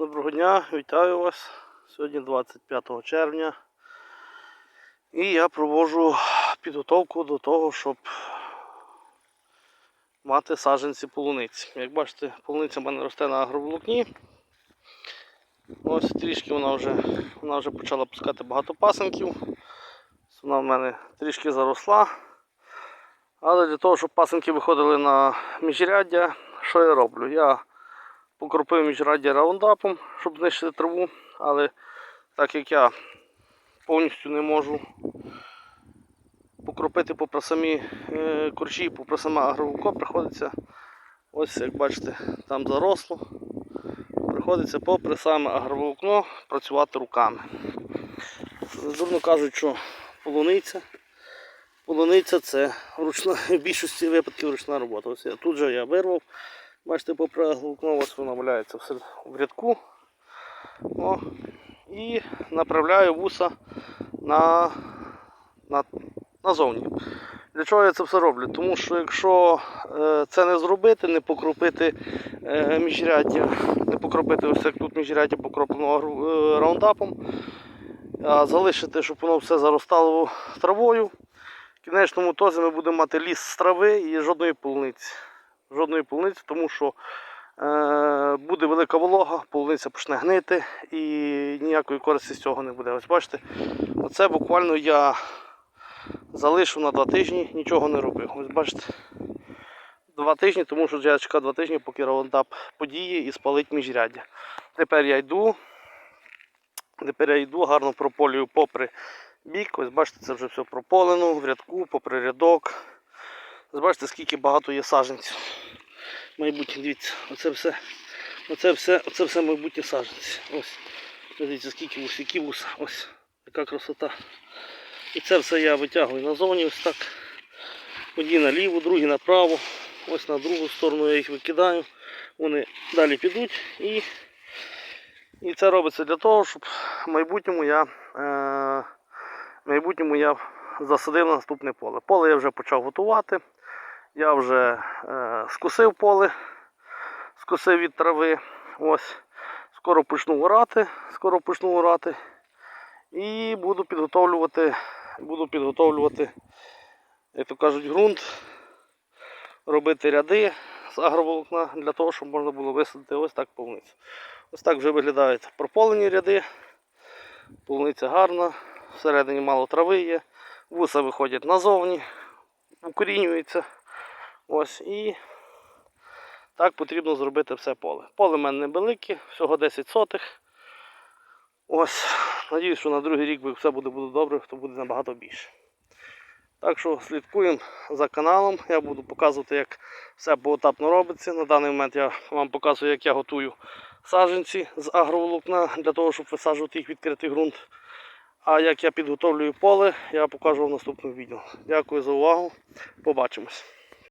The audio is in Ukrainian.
Доброго дня, вітаю вас. Сьогодні 25 червня. І я проводжу підготовку до того, щоб мати саджанці полуниці. Як бачите, полуниця в мене росте на агроволокні. Ось трішки вона вже, вона вже почала пускати багато пасенків. Вона в мене трішки заросла. Але для того, щоб пасенки виходили на міжряддя, що я роблю? Я покропив міжраддя раундапом, щоб знищити траву, але так як я повністю не можу покропити попри самі е, корчі, попри саме агроволоко, приходиться, ось як бачите, там заросло. Приходиться попри саме агроволокно працювати руками. Дурно кажуть, що полуниця. Полуниця це ручна, в більшості випадків ручна робота. Ось я, тут же я вирвав. Бачите, агроволокно ось все в рядку. О, і направляю вуса на, на, назовні. Для чого я це все роблю? Тому що якщо е, це не зробити, не покропити е, міжряддя, не покропити ось як тут міжряддя покроплено е, раундапом, а залишити, щоб воно все заростало травою. В кінечному тозі ми будемо мати ліс з трави і жодної полуниці. Жодної полуниці, тому що е, буде велика волога, полуниця почне гнити і ніякої користі з цього не буде. Ось бачите, оце буквально я залишив на два тижні, нічого не робив. Ось бачите, два тижні, тому що я чекав два тижні, поки раундап подіє і спалить міжряддя. Тепер я йду, тепер я йду, гарно прополюю попри бік. Ось бачите, це вже все прополено в рядку, попри рядок. Бачите, скільки багато є саджанців. Майбутнє, дивіться, оце все, оце все, оце все майбутнє саджанці. Ось. Дивіться, скільки вус, які вуса. Ось, яка красота. І це все я витягую назовні ось так. Одні наліво, другі направо. Ось на другу сторону я їх викидаю. Вони далі підуть і, і це робиться для того, щоб в майбутньому я, е, майбутньому я засадив на наступне поле. Поле я вже почав готувати. Я вже е, скосив поле, скосив від трави. Ось. Скоро почну орати, скоро почну орати. І буду підготовлювати, буду підготовлювати, як то кажуть, ґрунт, робити ряди з агроволокна для того, щоб можна було висадити ось так полуницю. Ось так вже виглядають прополені ряди. Полуниця гарна, всередині мало трави є, вуса виходять назовні, укорінюються. Ось і так потрібно зробити все поле. Поле в мене невелике, всього 10 сотих. Ось, надіюсь, що на другий рік все буде, буде добре, то буде набагато більше. Так що слідкуємо за каналом. Я буду показувати, як все поетапно робиться. На даний момент я вам показую, як я готую саджанці з агроволокна для того, щоб висаджувати їх відкритий ґрунт. А як я підготовлюю поле, я покажу в наступному відео. Дякую за увагу. Побачимось.